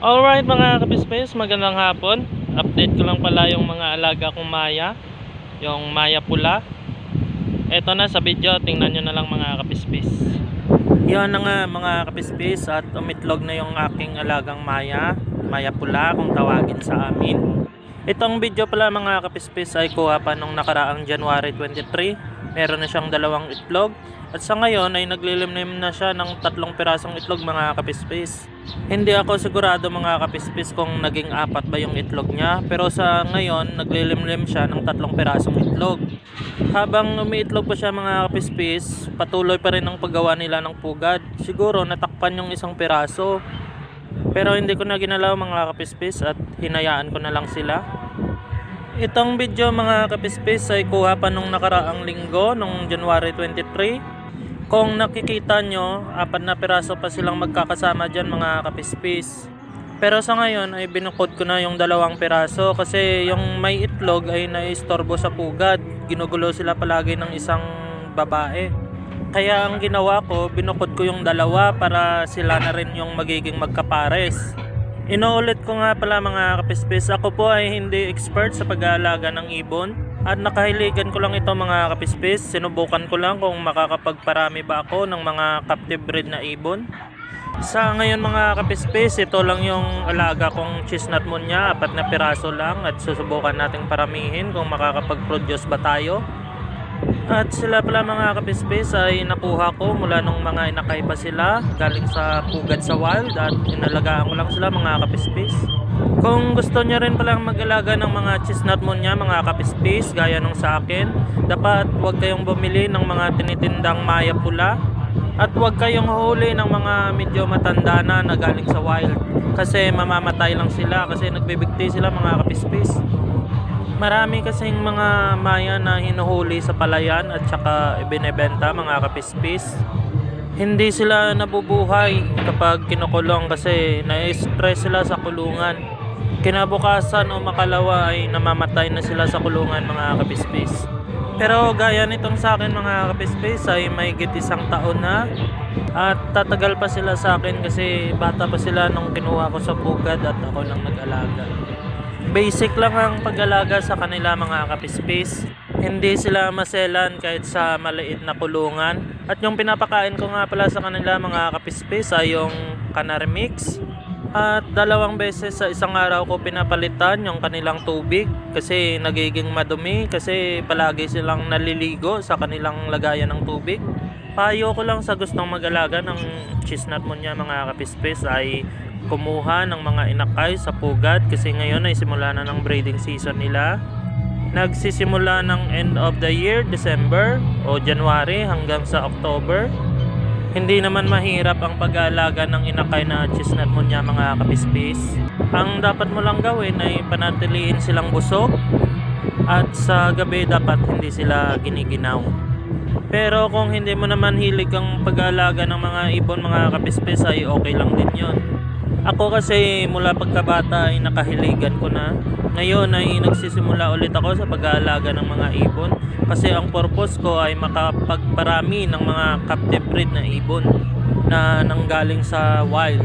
Alright mga kapispes, magandang hapon. Update ko lang pala yung mga alaga kong maya. Yung maya pula. Eto na sa video, tingnan nyo na lang mga kapispes. Yan na nga mga kapispes at umitlog na yung aking alagang maya. Maya pula kung tawagin sa amin. Itong video pala mga kapispes ay kuha pa nung nakaraang January 23. Meron na siyang dalawang itlog. At sa ngayon ay naglilimlim na siya ng tatlong pirasong itlog mga kapispes. Hindi ako sigurado mga kapispes kung naging apat ba yung itlog niya. Pero sa ngayon naglilimlim siya ng tatlong pirasong itlog. Habang umiitlog pa siya mga kapispes, patuloy pa rin ang paggawa nila ng pugad. Siguro natakpan yung isang piraso. Pero hindi ko na ginalaw mga kapispes at hinayaan ko na lang sila. Itong video mga kapispes ay kuha pa nung nakaraang linggo, nung January 23. Kung nakikita nyo, apat na piraso pa silang magkakasama dyan mga kapispes. Pero sa ngayon ay binukod ko na yung dalawang piraso kasi yung may itlog ay naistorbo sa pugad. Ginugulo sila palagi ng isang babae. Kaya ang ginawa ko, binukod ko yung dalawa para sila na rin yung magiging magkapares. Inuulit ko nga pala mga kapispis, ako po ay hindi expert sa pag-aalaga ng ibon. At nakahiligan ko lang ito mga kapispis, sinubukan ko lang kung makakapagparami ba ako ng mga captive breed na ibon. Sa ngayon mga kapispis, ito lang yung alaga kong chestnut moon niya, apat na piraso lang at susubukan nating paramihin kung makakapag-produce ba tayo. At sila pala mga kapispis ay nakuha ko mula nung mga inakay pa sila galing sa pugad sa wild at inalagaan ko lang sila mga kapispis. Kung gusto niya rin palang mag-alaga ng mga chestnut moon niya mga kapispis gaya nung sa akin, dapat huwag kayong bumili ng mga tinitindang maya pula at huwag kayong huli ng mga medyo matanda na na galing sa wild kasi mamamatay lang sila kasi nagbibigti sila mga kapispis. Marami kasing mga maya na hinuhuli sa palayan at saka ibinebenta mga kapispis. Hindi sila nabubuhay kapag kinukulong kasi na-stress sila sa kulungan. Kinabukasan o makalawa ay namamatay na sila sa kulungan mga kapispis. Pero gaya nitong sa akin mga kapispis ay may isang taon na at tatagal pa sila sa akin kasi bata pa sila nung kinuha ko sa pugad at ako lang nag-alaga. Basic lang ang pag-alaga sa kanila mga kapispis. Hindi sila maselan kahit sa maliit na kulungan. At yung pinapakain ko nga pala sa kanila mga kapispis ay yung canary mix. At dalawang beses sa isang araw ko pinapalitan yung kanilang tubig kasi nagiging madumi kasi palagi silang naliligo sa kanilang lagayan ng tubig. Payo ko lang sa gustong mag-alaga ng chestnut mo niya mga kapispis ay kumuha ng mga inakay sa pugad kasi ngayon ay simula na ng breeding season nila. Nagsisimula ng end of the year, December o January hanggang sa October. Hindi naman mahirap ang pag-aalaga ng inakay na chestnut mo niya mga kapispis. Ang dapat mo lang gawin ay panatiliin silang busog at sa gabi dapat hindi sila giniginaw. Pero kung hindi mo naman hilig ang pag-aalaga ng mga ibon mga kapispis ay okay lang din yon. Ako kasi mula pagkabata ay nakahiligan ko na. Ngayon ay nagsisimula ulit ako sa pag-aalaga ng mga ibon. Kasi ang purpose ko ay makapagparami ng mga captive breed na ibon na nanggaling sa wild.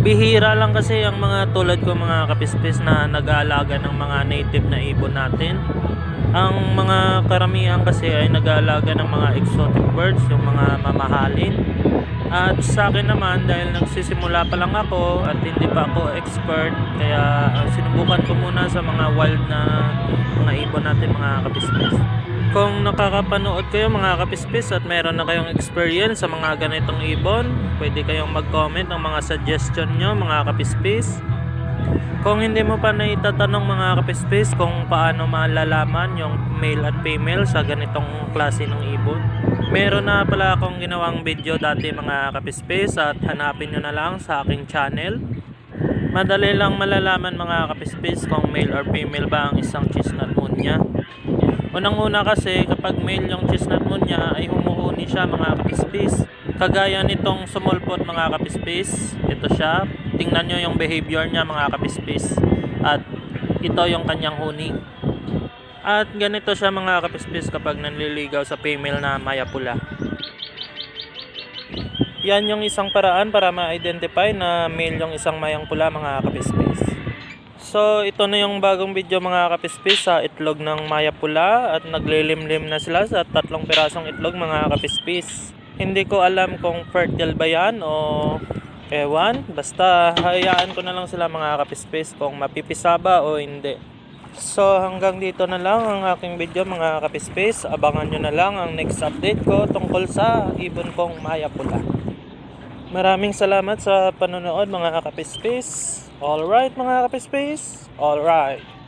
Bihira lang kasi ang mga tulad ko mga kapispis na nag-aalaga ng mga native na ibon natin. Ang mga karamihan kasi ay nag-aalaga ng mga exotic birds, yung mga mamahalin. At sa akin naman, dahil nagsisimula pa lang ako at hindi pa ako expert, kaya sinubukan ko muna sa mga wild na mga ibon natin, mga kapispis. Kung nakakapanood kayo mga kapispis at meron na kayong experience sa mga ganitong ibon, pwede kayong mag-comment ng mga suggestion nyo mga kapispis. Kung hindi mo pa naitatanong mga kapispis kung paano malalaman yung male at female sa ganitong klase ng ibon, meron na pala akong ginawang video dati mga kapispis at hanapin nyo na lang sa aking channel. Madali lang malalaman mga kapispis kung male or female ba ang isang chestnut moon niya. Unang-una kasi kapag male yung chestnut moon niya ay humuhuni siya mga kapispis. Kagaya nitong sumulpot mga kapispis, ito siya. Tingnan nyo yung behavior niya mga kapispis. At ito yung kanyang huni. At ganito siya mga kapispis kapag nanliligaw sa female na maya pula. Yan yung isang paraan para ma-identify na male yung isang mayang pula mga kapispis. So ito na yung bagong video mga kapispis sa itlog ng maya pula at naglilimlim na sila sa tatlong pirasong itlog mga kapispis. Hindi ko alam kung fertile ba yan o ewan. Basta hayaan ko na lang sila mga kapispis kung mapipisa ba o hindi. So hanggang dito na lang ang aking video mga kapispis. Abangan nyo na lang ang next update ko tungkol sa ibon kong maya pula. Maraming salamat sa panonood mga kapispis. Alright mga kapispis. Alright.